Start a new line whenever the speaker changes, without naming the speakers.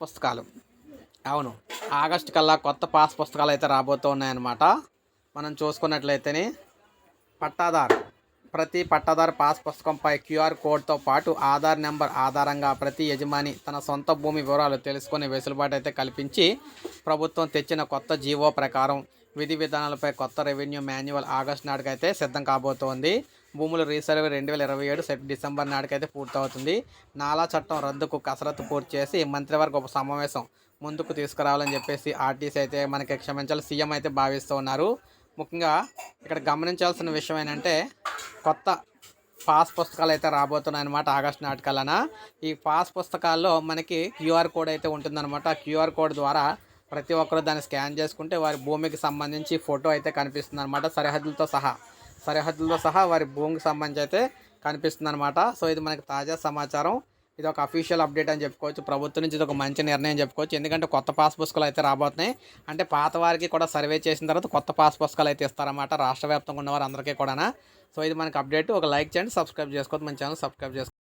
పుస్తకాలు. అవును ఆగస్టు కల్లా కొత్త పాస్ పుస్తకాలు అయితే రాబోతూ ఉన్నాయన్నమాట మనం చూసుకున్నట్లయితేనే పట్టాదార్. ప్రతి పట్టాదారు పాస్ పుస్తకంపై క్యూఆర్ కోడ్తో పాటు ఆధార్ నెంబర్ ఆధారంగా ప్రతి యజమాని తన సొంత భూమి వివరాలు తెలుసుకునే వెసులుబాటు అయితే కల్పించి ప్రభుత్వం తెచ్చిన కొత్త జీవో ప్రకారం విధి విధానాలపై కొత్త రెవెన్యూ మాన్యువల్ ఆగస్టు నాటికైతే సిద్ధం కాబోతోంది. భూముల రీసర్వే రెండు వేల ఇరవై ఏడు సెట్ డిసెంబర్ నాటికైతే పూర్తవుతుంది. నాలా చట్టం రద్దుకు కసరత్తు పూర్తి చేసి మంత్రివర్గ ఉప సమావేశం ముందుకు తీసుకురావాలని చెప్పేసి ఆర్టీసీ అయితే మనకి క్షమించాలి సీఎం అయితే భావిస్తూ ఉన్నారు. ముఖ్యంగా ఇక్కడ గమనించాల్సిన విషయం ఏంటంటే కొత్త పాస్ పుస్తకాలు అయితే రాబోతున్నాయి అనమాట ఆగస్టు నాటికలన ఈ పాస్ పుస్తకాల్లో మనకి క్యూఆర్ కోడ్ అయితే ఉంటుందన్నమాట. ఆ క్యూఆర్ కోడ్ ద్వారా ప్రతి ఒక్కరు దాన్ని స్కాన్ చేసుకుంటే వారి భూమికి సంబంధించి ఫోటో అయితే కనిపిస్తుంది అనమాట సరిహద్దులతో సహా. సరిహద్దులతో సహా వారి భూమికి సంబంధించి అయితే కనిపిస్తుంది అనమాట సో ఇది మనకి తాజా సమాచారం. ఇది ఒక అఫీషియల్ అప్డేట్ అని చెప్పుకోవచ్చు. ప్రభుత్వం నుంచి ఇది ఒక మంచి నిర్ణయం చెప్పుకోవచ్చు. ఎందుకంటే కొత్త పాస్ పుస్తకాలు అయితే రాబోతున్నాయి. అంటే పాత వారికి కూడా సర్వే చేసిన తర్వాత కొత్త పాస్ పుస్తకాలు అయితే ఇస్తారన్నమాట. రాష్ట్ర వ్యాప్తంగా ఉన్న వారందరికీ కూడా సో ఇది మనకి అప్డేట్ ఒక లైక్ చేయండి సబ్స్క్రైబ్ చేసుకోవద్దు. మన ఛానల్ సబ్స్క్రైబ్ చేసుకోండి